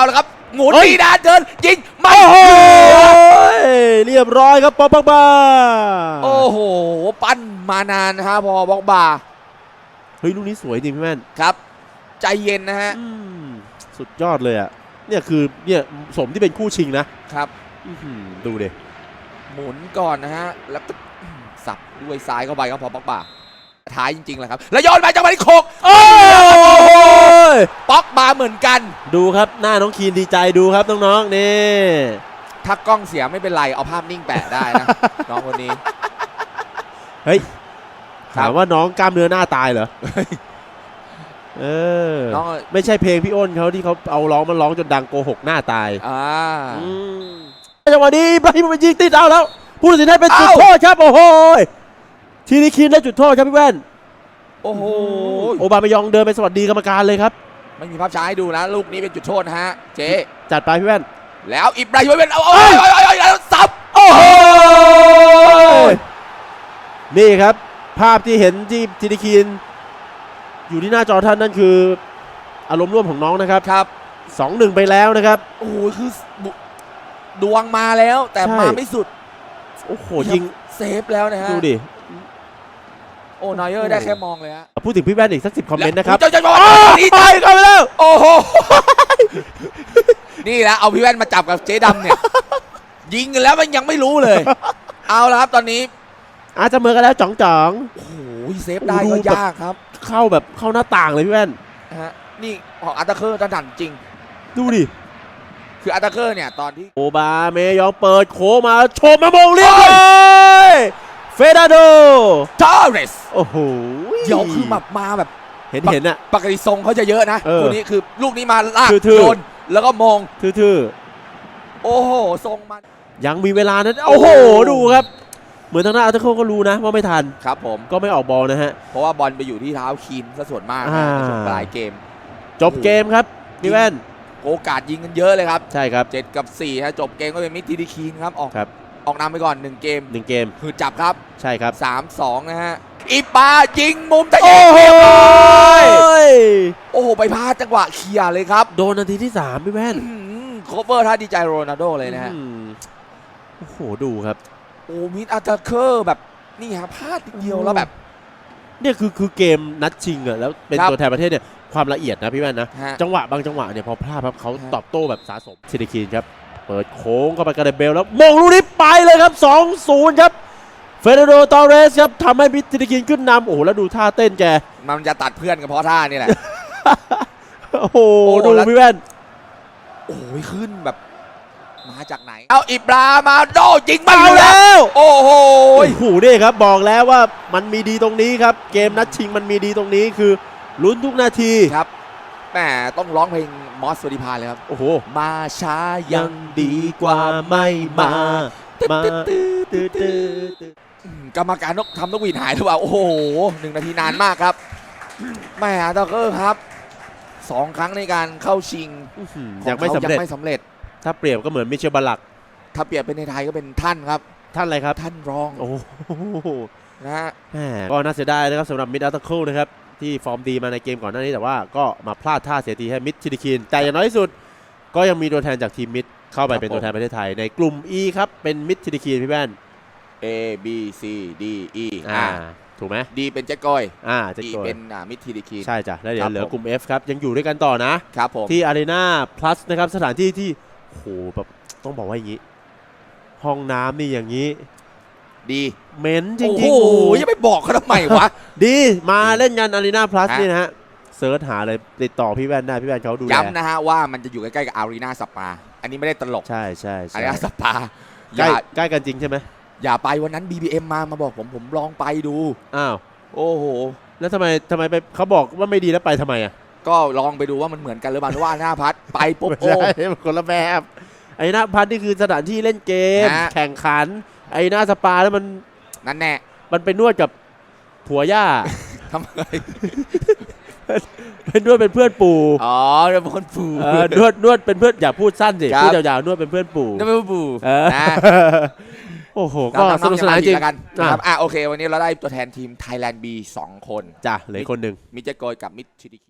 เอาละครับหมุนเฮ้ยดีดานเดินยิงไม่โอ้โหเหลือเรียบร้อยครับปอปบ้าโอ้โห ปั้นมานานนะฮะพอบอกบาเฮ้ยลูกนี้สวยจริงพี่แม่นครับ ใจเย็นนะฮะอืมสุดยอดเลยอะเนี่ยคือเนี่ยสมที่เป็นคู่ชิงนะครับอื้อหือดูดิหมุนก่อนนะฮะแล้วก็สับด้วยซ้ายเข้าไปครับพอบอกบาท้ายจริงๆแหละครับ แล้วโยนมาจังหวะนี้โขกโอ้ ยป๊อกบาเหมือนกัน ดูครับหน้าน้องคีนดีใจดูครับน้องๆนี่ถ้ากล้องเสียไม่เป็นไร เอาภาพนิ่งแปะได้นะ น้องคนนี้ เฮ้ยครับถามว่าน้องกล้ามเนื้อหน้าตายเหรอเออน้อง ไม่ใช่เพลงพี่อ้นเขาที่เขาเอาร้องมันร้องจนดังโกหกหน้าตายอ่าจังหวะนี้ไบรฮิโมวิชยิงติดเอาแล้ว ผู้ตัดสินให้เป็นจุดเอ้าโทษครับ โอ้โหยทีนี้คินได้จุดโทษครับพี่แว่น โอ้โหโอบามายองเดินไปสวัสดีกรรมการเลยครับ ไม่มีภาพช้าให้ดูนะ ลูกนี้เป็นจุดโทษนะฮะ เจ๊จัดไปพี่แว่นแล้วอิบราฮิโมวิชเอาเอาเอาเอาเอาเอาสับโอ้โหยนี่ครับ ภาพที่เห็นที่ทีนิคิน อยู่ที่หน้าจอท่านนั่นคือ อารมณ์ร่วมของน้องนะครับครับสองหนึ่งไปแล้วนะครับ โอ้โหคือบุดวงมาแล้วแต่ใช่มาไม่สุด โอ้โหยิงเซฟแล้วนะฮะ ดูดิ โอ้นอยเออร์ได้แค่มองเลยฮะพูดถึงพี่แว่นอีกสักสิบคอมเมนต์นะครับเจ้าเจ้าอ้าวนี่ไปเข้าไปแล้วโอ้โหนี่แหละเอาพี่แว่นมาจับกับเจ๊ดำเนี่ย ยิงกันแล้วมันยังไม่รู้เลย เอาละครับตอนนี้ อาจจะเมือกันแล้วจ่องจ่องโอ้โหเซฟได้โอ้ก็โหแบบยากครับๆเข้าแบบเข้าหน้าต่างเลยพี่แว่นนะฮะนี่ของอัตเตอร์เคอร์ถนัดจริง ดูดิคืออัตเตอร์เคอร์เนี่ยตอนที่โอบาเมยองเปิดโค้งมาโฉบมามงเรียบร้อย เฟดาโดทอร์เรสโอ้โหเดี๋ยวคือแบบมาแบบเห็นเห็นอะปกติทรงเขาจะเยอะนะเออคู่นี้คือลูกนี้มาลากทื่อๆโยนแล้วก็มงทื่อโอ้โหทรงมันๆยังมีเวลานั้นโอ้โหดูครับ เหมือนทางด้านอาร์เตโคก็รู้นะว่าไม่ทันครับ ผมก็ไม่ออกบอลนะฮะ เพราะว่าบอลไปอยู่ที่เท้าคีนซะส่วนมากนะอ่าในช่วงปลายเกม จบเกมครับพี่แว่นโอกาสยิงกันเยอะเลยครับ ใช่ครับ 7 กับ4ฮะจบเกมก็เป็นมิตรทีดีคีนครับออกครับ ออกนำไปก่อน 1 เกมหนึ่งเกมคือจับครับ ใช่ครับ 3-2 นะฮะอีปายิงมุมตะเยโอ้โหเรียบร้อยโอ้โห ไปพลาดจังหวะเคลียร์เลยครับโดนนาทีที่สามพี่แว่นโคเวอร์ท่าดีใจโรนัลโดเลยนะฮะ อืมโอ้โหดูครับ โอ้มิดอัตเตอร์เคอร์แบบนี่ฮะพลาดนิดเดียวแล้วแบบ เนี่ยคือคือเกมนัดชิงอะแล้วเป็นครับ ตัวแทนประเทศเนี่ยความละเอียดนะพี่แว่นนะ ฮะ จังหวะบางจังหวะเนี่ยพอพลาดครับเขาฮะ ตอบโต้แบบสะสมซิติคีนครับ เปิดโค้งเข้าไปกระเดเบลแล้วมงลูกนี้ไปเลยครับ 2-0 ครับเฟเดโดตอเรสครับทำให้บิซิติคีนขึ้นนำโอ้โหแล้วดูท่าเต้นแก มันจะตัดเพื่อนกันเพราะท่านี่แหละ โอ้โหโอ้ดูแล้ว พี่แว่น โอ้ยขึ้นแบบ มาจากไหน เอาอิบรามาโดยิงไม่เอารู้แล้วแล้วโอ้โหโอ้โหนี่ครับบอกแล้วว่ามันมีดีตรงนี้ครับ เกมนัดชิงมันมีดีตรงนี้คือลุ้นทุกนาที ครับ แหมต้องร้องเพลงมอสสวัสดิพาเลยครับ โอ้โห มาช้ายัยังงดีกว่าไม่มา มา ตื้อตื้อตื้ออืมกรรมการนกทำนกหวีดหายหรือเปล่า โอ้โหหนึ่งนาทีนานมากครับแหมตะเกอร์ครับสองครั้งในการเข้าชิงอื้อหือขอยังไม่ขาสำเร็จไม่สำเร็จ ถ้าเปรียบก็เหมือนมิเชลบาลัก ถ้าเปรียบเป็นในไทยก็เป็นท่านครับ ท่านอะไรครับ ท่านรองโอ้โหนะฮะ แหมก็น่าเสียดายนะครับสำหรับมิดอัลตเคิลนะครับ ที่ฟอร์มดีมาในเกมก่อนหน้านี้แต่ว่าก็มาพลาดท่าเสียทีให้มิดชิดิคิน แต่อย่างน้อยที่สุดก็ยังมีตัวแทนจากทีมมิดเข้าไปเป็นตัวแทนประเทศไทย ในกลุ่ม E ครับ เป็นมิดชิดิคินพี่แว่น A B C D E อ่าอ่าถูกไหม D เป็นเจ๊ก้อยอ่าเจะ E โกยเป็นอ่ามิทีดีคีนใช่จ้ะแล้วเดี๋ยครัวบเหลือผมกลุ่ม F ครับยังอยู่ด้วยกันต่อนะครับผมที่ Arena Plus นะครับสถานที่ที่โหแบบต้องบอกว่าอย่างนี้ ห้องน้ำนี่อย่างนี้ ดี เหม็นจโอ้ริงโหๆโอ้ยยังไม่บอกเขาทำไมวะ ดีมาเล่นงาน Arena Plus ฮะนี่นะฮะเซิร์ชหาเลยติดต่อพี่แว่นได้พี่แว่นเขาดูแลย้ำนะฮะว่ามันจะอยู่ใกล้ๆกับอารีนาสปา อันนี้ไม่ได้ตลกใช่ใช่อาใช่รีนาสปาใกอย่าล้ใกล้กันจริงใช่ไหมอย่าไปวันนั้น BBM มามาบอกผมผมลองไปดูอ้าวโอ้โหแล้วทำไมทำไมไปเขาบอกว่าไม่ดีแล้วไปทำไมอะก็ลองไปดูว่ามันเหมือนกันหรือเปล่าว่าหน้าพัดไปปุ๊บไม่โอ้ใช่มันคนละแบบไอ้หน้าพันนี่คือสถานที่เล่นเกมฮะแข่งขัน ไอ้หน้าสปาแล้วมันนั่นแน่มันไปนวดกับผัวย่า ทำไมเป็นนวดเป็นเพื่อนปู่อ๋อเรื่องคนปู่เออนวดนวดเป็นเพื่อนอย่าพูดสั้นสิครับพูดยาวๆนวดเป็นเพื่อนปู่นั่นเป็นปู่เออนะโอ้โหก็ก็สนุกสนานจริงแล้วกันอะนะครับอะโอเค วันนี้เราได้ตัวแทนทีม Thailand B 2 คนจ้ะเหลืออกคนหนึ่งมิเจโกยกับมิตรชิดิคิ